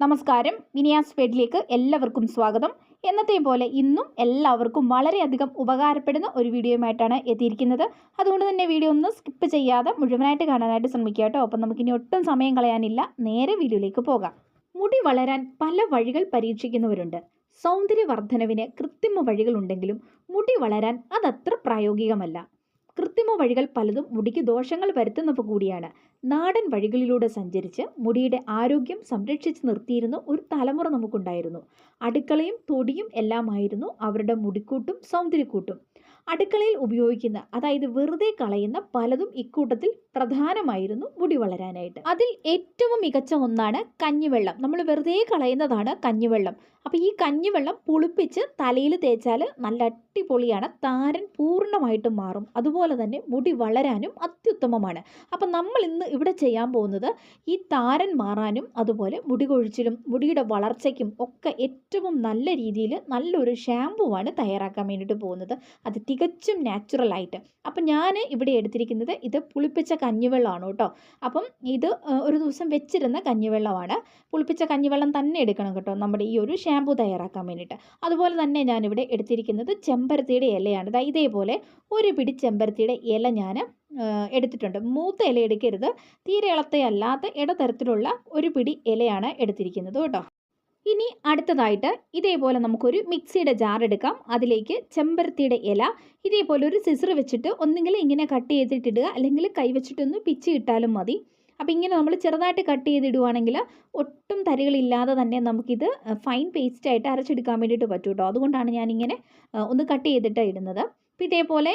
നമസ്കാരം. മിനിയാസ് ഫെഡിലേക്ക് എല്ലാവർക്കും സ്വാഗതം. എന്നത്തെ പോലെ ഇന്നും എല്ലാവർക്കും വളരെയധികം ഉപകാരപ്പെടുന്ന ഒരു വീഡിയോയുമായിട്ടാണ് എത്തിയിരിക്കുന്നത്. അതുകൊണ്ട് തന്നെ വീഡിയോ ഒന്ന് സ്കിപ്പ് ചെയ്യാതെ മുഴുവനായിട്ട് കാണാനായിട്ട് ശ്രമിക്കുക കേട്ടോ. അപ്പം നമുക്കിനി ഒട്ടും സമയം കളയാനില്ല. നേരെ വീഡിയോയിലേക്ക് പോകാം. മുടി വളരാൻ പല വഴികൾ പരീക്ഷിക്കുന്നവരുണ്ട്. സൗന്ദര്യവർദ്ധനവിന് കൃത്രിമ വഴികളുണ്ടെങ്കിലും മുടി വളരാൻ അതത്ര പ്രായോഗികമല്ല. കൃത്രിമ വഴികൾ പലതും മുടിക്ക് ദോഷങ്ങൾ വരുത്തുന്നവ കൂടിയാണ്. നാടൻ വഴികളിലൂടെ സഞ്ചരിച്ച് മുടിയുടെ ആരോഗ്യം സംരക്ഷിച്ച് നിർത്തിയിരുന്ന ഒരു തലമുറ നമുക്കുണ്ടായിരുന്നു. അടുക്കളയും തൊടിയും എല്ലാമായിരുന്നു അവരുടെ മുടിക്കൂട്ടും സൗന്ദര്യക്കൂട്ടും. അടുക്കളയിൽ ഉപയോഗിക്കുന്ന അതായത് വെറുതെ കളയുന്ന പലതും ഇക്കൂട്ടത്തിൽ പ്രധാനമായിരുന്നു മുടി വളരാനായിട്ട്. അതിൽ ഏറ്റവും മികച്ച ഒന്നാണ് കഞ്ഞിവെള്ളം. നമ്മൾ വെറുതെ കളയുന്നതാണ് കഞ്ഞിവെള്ളം. അപ്പോൾ ഈ കഞ്ഞിവെള്ളം പുളിപ്പിച്ച് തലയിൽ തേച്ചാൽ നല്ല അടിപൊളിയാണ് താരൻ പൂർണമായിട്ടും മാറും. അതുപോലെ തന്നെ മുടി വളരാനും അത്യുത്തമമാണ്. അപ്പം നമ്മൾ ഇന്ന് ഇവിടെ ചെയ്യാൻ പോകുന്നത് ഈ താരൻ മാറാനും അതുപോലെ മുടി കൊഴിച്ചിലും മുടിയുടെ വളർച്ചയ്ക്കും ഒക്കെ ഏറ്റവും നല്ല രീതിയിൽ നല്ലൊരു ഷാമ്പുവാണ് തയ്യാറാക്കാൻ വേണ്ടിയിട്ട് പോകുന്നത്. അത് തികച്ചും നാച്ചുറലായിട്ട് അപ്പം ഞാൻ ഇവിടെ എടുത്തിരിക്കുന്നത് ഇത് പുളിപ്പിച്ച കഞ്ഞിവെള്ളമാണ് കേട്ടോ. അപ്പം ഇത് ഒരു ദിവസം വെച്ചിരുന്ന കഞ്ഞിവെള്ളമാണ്. പുളിപ്പിച്ച കഞ്ഞിവെള്ളം തന്നെ എടുക്കണം കേട്ടോ നമ്മുടെ ഈ ഒരു ഷാമ്പു തയ്യാറാക്കാൻ വേണ്ടിയിട്ട്. അതുപോലെ തന്നെ ഞാനിവിടെ എടുത്തിരിക്കുന്നത് ചെമ്പരത്തിയുടെ ഇലയാണ്. ദാ ഇതേപോലെ ഒരു പിടി ചെമ്പരത്തിയുടെ ഇല ഞാൻ എടുത്തിട്ടുണ്ട്. മൂത്ത ഇല എടുക്കരുത്. തീരെ ഇളത്തയല്ലാത്ത ഇടതരത്തിലുള്ള ഒരു പിടി ഇലയാണ് എടുത്തിരിക്കുന്നത് കേട്ടോ. ഇനി അടുത്തതായിട്ട് ഇതേപോലെ നമുക്കൊരു മിക്സിയുടെ ജാർ എടുക്കാം. അതിലേക്ക് ചെമ്പരത്തിയുടെ ഇല ഇതേപോലെ ഒരു സിസർ വെച്ചിട്ട് ഒന്നുകിൽ ഇങ്ങനെ കട്ട് ചെയ്തിട്ടിടുക അല്ലെങ്കിൽ കൈ വെച്ചിട്ടൊന്ന് പിച്ചി ഇട്ടാലും മതി. അപ്പോൾ ഇങ്ങനെ നമ്മൾ ചെറുതായിട്ട് കട്ട് ചെയ്തിടുവാണെങ്കിൽ ഒട്ടും തരികളില്ലാതെ തന്നെ നമുക്കിത് ഫൈൻ പേസ്റ്റായിട്ട് അരച്ചെടുക്കാൻ വേണ്ടിയിട്ട് പറ്റും അതുകൊണ്ടാണ് ഞാനിങ്ങനെ ഒന്ന് കട്ട് ചെയ്തിട്ട് ഇടുന്നത്. അപ്പോൾ ഇതേപോലെ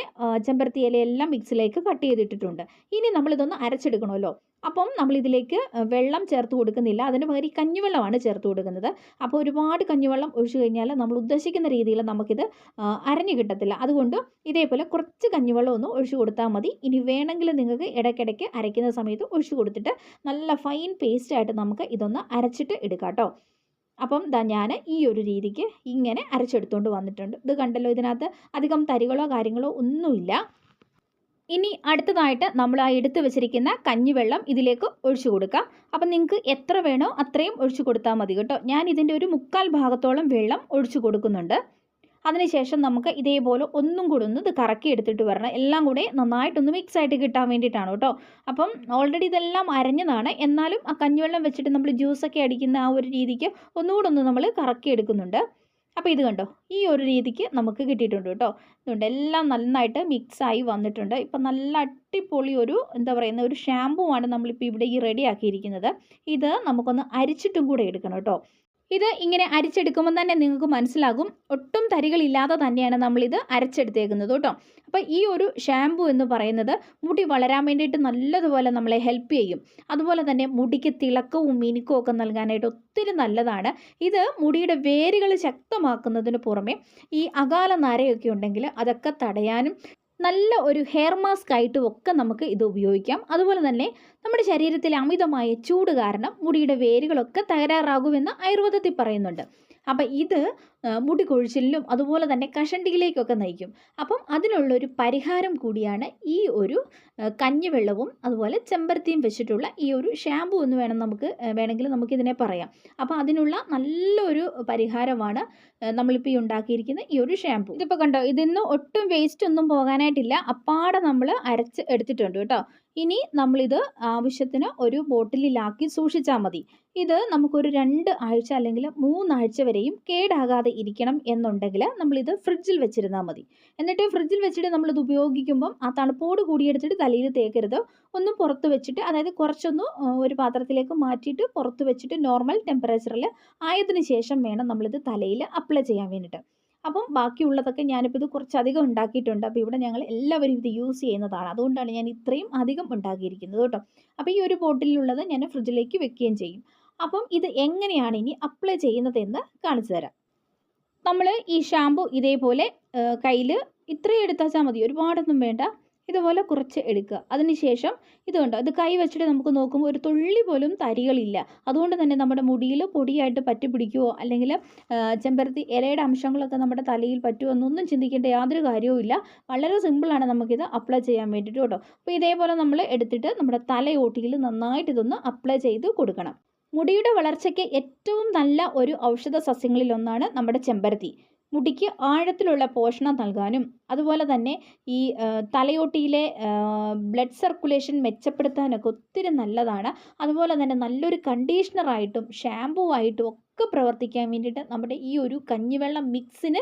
ചെമ്പരത്തി ഇലയെല്ലാം മിക്സിലേക്ക് കട്ട് ചെയ്തിട്ടിട്ടുണ്ട്. ഇനി നമ്മളിതൊന്ന് അരച്ചെടുക്കണമല്ലോ. അപ്പം നമ്മളിതിലേക്ക് വെള്ളം ചേർത്ത് കൊടുക്കുന്നില്ല. അതിന് പകരം ഈ കഞ്ഞിവെള്ളമാണ് ചേർത്ത് കൊടുക്കുന്നത്. അപ്പോൾ ഒരുപാട് കഞ്ഞിവെള്ളം ഒഴിച്ചു കഴിഞ്ഞാൽ നമ്മൾ ഉദ്ദേശിക്കുന്ന രീതിയിൽ നമുക്കിത് അരഞ്ഞു കിട്ടത്തില്ല. അതുകൊണ്ട് ഇതേപോലെ കുറച്ച് കഞ്ഞിവെള്ളം ഒന്ന് ഒഴിച്ചു കൊടുത്താൽ മതി. ഇനി വേണമെങ്കിൽ നിങ്ങൾക്ക് ഇടയ്ക്കിടയ്ക്ക് അരയ്ക്കുന്ന സമയത്ത് ഒഴിച്ചു കൊടുത്തിട്ട് നല്ല ഫൈൻ പേസ്റ്റായിട്ട് നമുക്ക് ഇതൊന്ന് അരച്ചിട്ട് എടുക്കാം കേട്ടോ. അപ്പം ദാ ഞാൻ ഈ ഒരു രീതിക്ക് ഇങ്ങനെ അരച്ചെടുത്തുകൊണ്ട് വന്നിട്ടുണ്ട്. ഇത് കണ്ടല്ലോ ഇതിനകത്ത് അധികം തരികളോ കാര്യങ്ങളോ ഒന്നുമില്ല. ഇനി അടുത്തതായിട്ട് നമ്മൾ ആ എടുത്തു വെച്ചിരിക്കുന്ന കഞ്ഞിവെള്ളം ഇതിലേക്ക് ഒഴിച്ചു കൊടുക്കാം. അപ്പം നിങ്ങൾക്ക് എത്ര വേണോ അത്രയും ഒഴിച്ചു കൊടുത്താൽ മതി കേട്ടോ. ഞാൻ ഇതിന്റെ ഒരു മുക്കാൽ ഭാഗത്തോളം വെള്ളം ഒഴിച്ചു കൊടുക്കുന്നുണ്ട്. അതിനുശേഷം നമുക്ക് ഇതേപോലെ ഒന്നും കൂടി ഒന്ന് ഇത് കറക്കി എടുത്തിട്ട് വരണം. എല്ലാം കൂടെ നന്നായിട്ടൊന്ന് മിക്സ് ആയിട്ട് കിട്ടാൻ വേണ്ടിയിട്ടാണ് കേട്ടോ. അപ്പം ഓൾറെഡി ഇതെല്ലാം അരഞ്ഞതാണ്. എന്നാലും ആ കഞ്ഞിവെള്ളം വെച്ചിട്ട് നമ്മൾ ജ്യൂസൊക്കെ അടിക്കുന്ന ആ ഒരു രീതിക്ക് ഒന്നുകൂടെ ഒന്ന് നമ്മൾ കറക്കി എടുക്കുന്നുണ്ട്. അപ്പോൾ ഇത് കണ്ടോ? ഈ ഒരു രീതിക്ക് നമുക്ക് കിട്ടിയിട്ടുണ്ട് കേട്ടോ. ഇതുകൊണ്ട് എല്ലാം നന്നായിട്ട് മിക്സായി വന്നിട്ടുണ്ട്. ഇപ്പം നല്ല അടിപൊളി ഒരു എന്താ പറയുന്ന ഒരു ഷാമ്പൂ ആണ് നമ്മളിപ്പോൾ ഇവിടെ ഈ റെഡി ആക്കിയിരിക്കുന്നത്. ഇത് നമുക്കൊന്ന് അരിച്ചിട്ടും കൂടെ എടുക്കണം കേട്ടോ. ഇത് ഇങ്ങനെ അരിച്ചെടുക്കുമ്പോൾ തന്നെ നിങ്ങൾക്ക് മനസ്സിലാകും. ഒട്ടും തരികളില്ലാതെ തന്നെയാണ് നമ്മളിത് അരച്ചെടുത്തേക്കുന്നത് കേട്ടോ. അപ്പോൾ ഈ ഒരു ഷാമ്പു എന്ന് പറയുന്നത് മുടി വളരാൻ വേണ്ടിയിട്ട് നല്ലതുപോലെ നമ്മളെ ഹെൽപ്പ് ചെയ്യും. അതുപോലെ തന്നെ മുടിക്ക് തിളക്കവും മിനുക്കവും ഒക്കെ നൽകാനായിട്ട് ഒത്തിരി നല്ലതാണ്. ഇത് മുടിയുടെ വേരുകൾ ശക്തമാക്കുന്നതിന് പുറമെ ഈ അകാല നരയൊക്കെ ഉണ്ടെങ്കിൽ അതൊക്കെ തടയാനും നല്ല ഒരു ഹെയർ മാസ്ക് ആയിട്ടും ഒക്കെ നമുക്ക് ഇത് ഉപയോഗിക്കാം. അതുപോലെ തന്നെ നമ്മുടെ ശരീരത്തിലെ അമിതമായ ചൂട് കാരണം മുടിയുടെ വേരുകളൊക്കെ തകരാറാകുമെന്ന് ആയുർവേദത്തിൽ പറയുന്നുണ്ട്. അപ്പം ഇത് മുടി കൊഴിച്ചിലിനും അതുപോലെ തന്നെ കഷണ്ടിയിലേക്കൊക്കെ നയിക്കും. അപ്പം അതിനുള്ളൊരു പരിഹാരം കൂടിയാണ് ഈ ഒരു കഞ്ഞിവെള്ളവും അതുപോലെ ചെമ്പരത്തിയും വെച്ചിട്ടുള്ള ഈ ഒരു ഷാമ്പു എന്ന് വേണം നമുക്ക് വേണമെങ്കിൽ നമുക്കിതിനെ പറയാം. അപ്പോൾ അതിനുള്ള നല്ലൊരു പരിഹാരമാണ് നമ്മളിപ്പോൾ ഈ ഉണ്ടാക്കിയിരിക്കുന്ന ഈ ഒരു ഷാമ്പു ഇതിപ്പോൾ കണ്ടോ ഇതിന്ന് ഒട്ടും വേസ്റ്റ് ഒന്നും പോകാനായിട്ടില്ല. അപ്പാടെ നമ്മൾ അരച്ച് എടുത്തിട്ടുണ്ട് കേട്ടോ. ഇനി നമ്മളിത് ആവശ്യത്തിന് ഒരു ബോട്ടിലിലാക്കി സൂക്ഷിച്ചാൽ മതി. ഇത് നമുക്കൊരു രണ്ട് ആഴ്ച അല്ലെങ്കിൽ മൂന്നാഴ്ച വരെയും കേടാകാതെ ഇരിക്കണം എന്നുണ്ടെങ്കിൽ നമ്മളിത് ഫ്രിഡ്ജിൽ വെച്ചിരുന്നാൽ മതി. എന്നിട്ട് ഫ്രിഡ്ജിൽ വെച്ചിട്ട് നമ്മളിത് ഉപയോഗിക്കുമ്പം ആ തണുപ്പോട് കൂടിയെടുത്തിട്ട് തലയിൽ തേക്കരുത്. ഒന്ന് പുറത്ത് വെച്ചിട്ട് അതായത് കുറച്ചൊന്ന് ഒരു പാത്രത്തിലേക്ക് മാറ്റിയിട്ട് പുറത്ത് വെച്ചിട്ട് നോർമൽ ടെമ്പറേച്ചറിൽ ആയതിനു ശേഷം വേണം നമ്മളിത് തലയിൽ അപ്ലൈ ചെയ്യാൻ വേണ്ടിയിട്ട്. അപ്പം ബാക്കിയുള്ളതൊക്കെ ഞാനിപ്പോൾ ഇത് കുറച്ചധികം ഉണ്ടാക്കിയിട്ടുണ്ട്. അപ്പോൾ ഇവിടെ ഞങ്ങൾ എല്ലാവരും ഇത് യൂസ് ചെയ്യുന്നതാണ്. അതുകൊണ്ടാണ് ഞാൻ ഇത്രയും അധികം ഉണ്ടാക്കിയിരിക്കുന്നത് കേട്ടോ. അപ്പോൾ ഈ ഒരു ബോട്ടിലുള്ളത് ഞാൻ ഫ്രിഡ്ജിലേക്ക് വെക്കുകയും ചെയ്യും. അപ്പം ഇത് എങ്ങനെയാണ് ഇനി അപ്ലൈ ചെയ്യുന്നതെന്ന് കാണിച്ചു തരാം. നമ്മൾ ഈ ഷാമ്പു ഇതേപോലെ കയ്യിൽ ഇത്രയും എടുത്താച്ചാൽ മതി. ഒരുപാടൊന്നും വേണ്ട. ഇതുപോലെ കുറച്ച് എടുക്കുക. അതിനുശേഷം ഇതുണ്ട് ഇത് കൈ വെച്ചിട്ട് നമുക്ക് നോക്കുമ്പോൾ ഒരു തുള്ളി പോലും തരികളില്ല. അതുകൊണ്ട് തന്നെ നമ്മുടെ മുടിയിൽ പൊടിയായിട്ട് പറ്റി പിടിക്കുവോ അല്ലെങ്കിൽ ചെമ്പരത്തി ഇലയുടെ അംശങ്ങളൊക്കെ നമ്മുടെ തലയിൽ പറ്റുമോ എന്നൊന്നും ചിന്തിക്കേണ്ട യാതൊരു കാര്യവും ഇല്ല. വളരെ സിമ്പിളാണ് നമുക്കിത് അപ്ലൈ ചെയ്യാൻ വേണ്ടിയിട്ട് കേട്ടോ. അപ്പോൾ ഇതേപോലെ നമ്മൾ എടുത്തിട്ട് നമ്മുടെ തലയോട്ടിയിൽ നന്നായിട്ട് ഇതൊന്ന് അപ്ലൈ ചെയ്ത് കൊടുക്കണം. മുടിയുടെ വളർച്ചയ്ക്ക് ഏറ്റവും നല്ല ഒരു ഔഷധ സസ്യങ്ങളിലൊന്നാണ് നമ്മുടെ ചെമ്പരത്തി. മുടിക്ക് ആഴത്തിലുള്ള പോഷണം നൽകാനും അതുപോലെ തന്നെ ഈ തലയോട്ടിയിലെ ബ്ലഡ് സർക്കുലേഷൻ മെച്ചപ്പെടുത്താനൊക്കെ ഒത്തിരി നല്ലതാണ്. അതുപോലെ തന്നെ നല്ലൊരു കണ്ടീഷണറായിട്ടും ഷാമ്പൂ ആയിട്ടും ഒക്കെ പ്രവർത്തിക്കാൻ വേണ്ടിയിട്ട് നമ്മുടെ ഈ ഒരു കഞ്ഞിവെള്ളം മിക്സിന്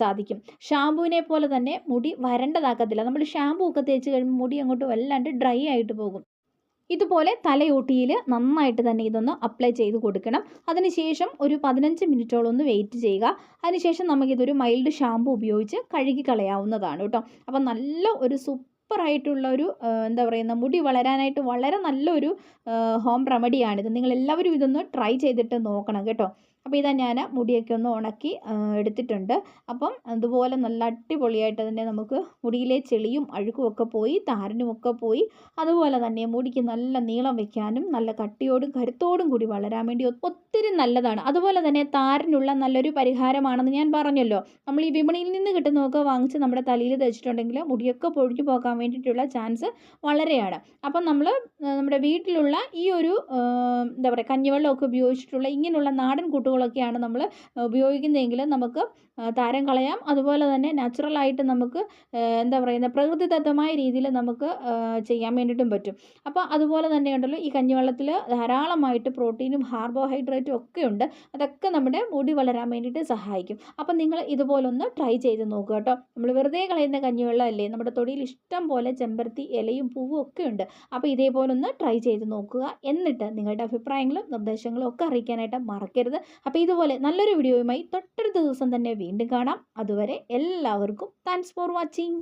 സാധിക്കും. ഷാമ്പൂവിനെ പോലെ തന്നെ മുടി വരണ്ടതാക്കത്തില്ല. നമ്മൾ ഷാമ്പൂ ഒക്കെ തേച്ച് കഴിയുമ്പോൾ മുടി അങ്ങോട്ട് വല്ലാണ്ട് ഡ്രൈ ആയിട്ട് പോകും. ഇതുപോലെ തലയോട്ടിയിൽ നന്നായിട്ട് തന്നെ ഇതൊന്ന് അപ്ലൈ ചെയ്ത് കൊടുക്കണം. അതിനുശേഷം ഒരു പതിനഞ്ച് മിനിറ്റോളം ഒന്ന് വെയിറ്റ് ചെയ്യുക. അതിനുശേഷം നമുക്കിതൊരു മൈൽഡ് ഷാമ്പു ഉപയോഗിച്ച് കഴുകി കളയാവുന്നതാണ് കേട്ടോ. അപ്പം നല്ല ഒരു സൂപ്പറായിട്ടുള്ള ഒരു എന്താ പറയുന്ന മുടി വളരാനായിട്ട് വളരെ നല്ലൊരു ഹോം റെമഡിയാണിത് നിങ്ങൾ എല്ലാവരും ഇതൊന്ന് ട്രൈ ചെയ്തിട്ട് നോക്കണം കേട്ടോ. അപ്പോൾ ഇതാ ഞാൻ മുടിയൊക്കെ ഒന്ന് ഉണക്കി എടുത്തിട്ടുണ്ട്. അപ്പം അതുപോലെ നല്ല അടിപൊളിയായിട്ട് തന്നെ നമുക്ക് മുടിയിലെ ചെളിയും അഴുക്കും ഒക്കെ പോയി താരനും ഒക്കെ പോയി. അതുപോലെ തന്നെ മുടിക്ക് നല്ല നീളം വെക്കാനും നല്ല കട്ടിയോടും കരുത്തോടും കൂടി വളരാൻ വേണ്ടി ഒത്തിരി നല്ലതാണ്. അതുപോലെ തന്നെ താരനുള്ള നല്ലൊരു പരിഹാരമാണെന്ന് ഞാൻ പറഞ്ഞല്ലോ. നമ്മൾ ഈ വിപണിയിൽ നിന്ന് കിട്ടുന്നതൊക്കെ വാങ്ങിച്ച് നമ്മുടെ തലയിൽ തേച്ചിട്ടുണ്ടെങ്കിൽ മുടിയൊക്കെ പൊഴിഞ്ഞു പോകാൻ വേണ്ടിയിട്ടുള്ള ചാൻസ് വളരെയാണ്. അപ്പം നമ്മൾ നമ്മുടെ വീട്ടിലുള്ള ഈ ഒരു എന്താ പറയുക കഞ്ഞിവെള്ളമൊക്കെ ഉപയോഗിച്ചിട്ടുള്ള ഇങ്ങനെയുള്ള നാടൻ കൂട്ടുകളൊക്കെയാണ് നമ്മൾ ഉപയോഗിക്കുന്നതെങ്കിൽ നമുക്ക് താരം കളയാം. അതുപോലെ തന്നെ നാച്ചുറലായിട്ട് നമുക്ക് എന്താ പറയുന്നത് പ്രകൃതിദത്തമായ രീതിയിൽ നമുക്ക് ചെയ്യാൻ വേണ്ടിയിട്ടും പറ്റും. അപ്പോൾ അതുപോലെ തന്നെ ഉണ്ടല്ലോ ഈ കഞ്ഞിവെള്ളത്തിൽ ധാരാളമായിട്ട് പ്രോട്ടീനും കാർബോഹൈഡ്രേറ്റും ഒക്കെ ഉണ്ട്. അതൊക്കെ നമ്മുടെ മുടി വളരാൻ വേണ്ടിയിട്ട് സഹായിക്കും. അപ്പം നിങ്ങൾ ഇതുപോലൊന്ന് ട്രൈ ചെയ്ത് നോക്കുക കേട്ടോ. നമ്മൾ വെറുതെ കളയുന്ന കഞ്ഞിവെള്ളം അല്ലേ നമ്മുടെ തൊടിയിൽ ഇഷ്ടം പോലെ ചെമ്പരത്തി ഇലയും പൂവും ഒക്കെ ഉണ്ട്. അപ്പോൾ ഇതേപോലൊന്ന് ട്രൈ ചെയ്ത് നോക്കുക. എന്നിട്ട് നിങ്ങളുടെ അഭിപ്രായങ്ങളും നിർദ്ദേശങ്ങളും ഒക്കെ അറിയിക്കാനായിട്ട് മറക്കരുത്. അപ്പോൾ ഇതുപോലെ നല്ലൊരു വീഡിയോയുമായി തൊട്ടടുത്ത ദിവസം തന്നെ വീണ്ടും കാണാം. അതുവരെ എല്ലാവർക്കും താങ്ക്സ് ഫോർ വാച്ചിങ്